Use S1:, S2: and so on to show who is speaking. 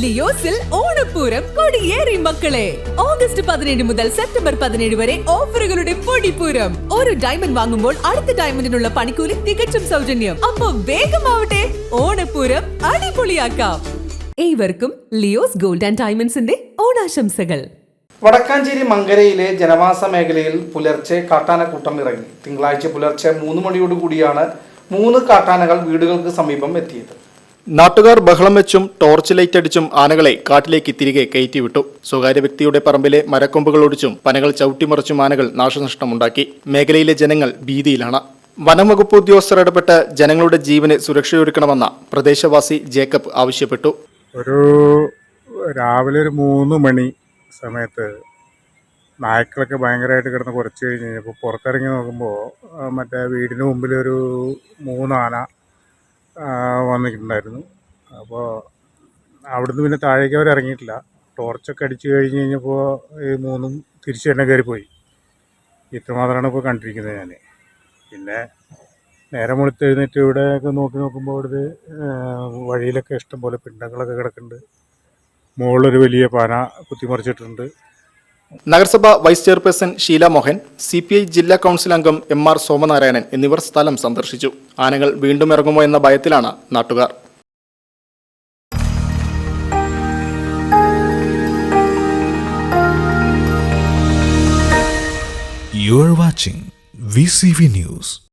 S1: ലിയോസിൽ ഓണപ്പൂരം കൊടിയേറി മക്കളെ. ഓഗസ്റ്റ് പതിനേഴ് മുതൽ സെപ്റ്റംബർ പതിനേഴ് വരെ ഓഫറുകളുടെ പൊടിപ്പൂരം. ഒരു ഡയമണ്ട് വാങ്ങുമ്പോൾ അടുത്ത ഡയമണ്ടിനുള്ള പണിക്കൂലി തികച്ചും സൗജന്യം. അപ്പൊ വേഗമാവട്ടെ ഓണപ്പൂരം അടിപൊളിയാക്കാം. ഏവർക്കും ലിയോസ് ഗോൾഡ് ആൻഡ് ഡയമണ്ട്സിന്റെ ഓണാശംസകൾ.
S2: വടക്കാഞ്ചേരി മങ്കരയിലെ ജനവാസ മേഖലയിൽ പുലർച്ചെ കാട്ടാനക്കൂട്ടം ഇറങ്ങി. തിങ്കളാഴ്ച പുലർച്ചെ മൂന്ന് മണിയോടുകൂടിയാണ് മൂന്ന് കാട്ടാനകൾ വീടുകൾക്ക് സമീപം എത്തിയത്.
S3: നാട്ടുകാർ ബഹളം വെച്ചും ടോർച്ച് ലൈറ്റ് അടിച്ചും ആനകളെ കാട്ടിലേക്ക് തിരികെ കയറ്റിവിട്ടു. സ്വകാര്യ വ്യക്തിയുടെ പറമ്പിലെ മരക്കൊമ്പുകൾ ഒടിച്ചും പനകൾ ചവിട്ടിമറിച്ചും ആനകൾ നാശനഷ്ടമുണ്ടാക്കി. മേഖലയിലെ ജനങ്ങൾ ഭീതിയിലാണ്. വനംവകുപ്പ് ഉദ്യോഗസ്ഥർ ഇടപെട്ട് ജനങ്ങളുടെ ജീവന് സുരക്ഷയൊരുക്കണമെന്ന പ്രദേശവാസി ജേക്കബ് ആവശ്യപ്പെട്ടു.
S4: ഒരു രാവിലെ ഒരു മൂന്ന് മണി സമയത്ത് നായ്ക്കളൊക്കെ ഭയങ്കരമായിട്ട് കിടന്ന് കുറച്ച് കഴിഞ്ഞ് കഴിഞ്ഞപ്പോൾ പുറത്തിറങ്ങി നോക്കുമ്പോൾ മറ്റേ വീടിന് മുമ്പിൽ ഒരു മൂന്നാന വന്നിട്ടുണ്ടായിരുന്നു. അപ്പോൾ അവിടുന്ന് പിന്നെ താഴേക്ക് അവർ ഇറങ്ങിയിട്ടില്ല. ടോർച്ചൊക്കെ അടിച്ചു കഴിഞ്ഞ് കഴിഞ്ഞപ്പോൾ ഈ മൂന്നും തിരിച്ച് തന്നെ കയറിപ്പോയി ഇത്രമാത്രമാണ് ഇപ്പോൾ കണ്ടിരിക്കുന്നത് ഞാൻ പിന്നെ നേരെ എഴുന്നേറ്റ് ഇവിടെയൊക്കെ നോക്കി നോക്കുമ്പോൾ ഇവിടുത്തെ വഴിയിലൊക്കെ ഇഷ്ടംപോലെ പിണ്ടങ്ങളൊക്കെ കിടക്കുന്നുണ്ട്. മുകളിലൊരു വലിയ പാന കുത്തിമറിച്ചിട്ടുണ്ട്.
S3: നഗരസഭ vice chairperson Sheela Mohan C P I ജില്ലാ കൗൺസിൽ അംഗം എം ആർ സോമനാരായണൻ എന്നിവർ സ്ഥലം സന്ദർശിച്ചു ആനകൾ വീണ്ടും ഇറങ്ങുമോ എന്ന ഭയത്തിലാണ് നാട്ടുകാർ
S5: You are watching VCV News.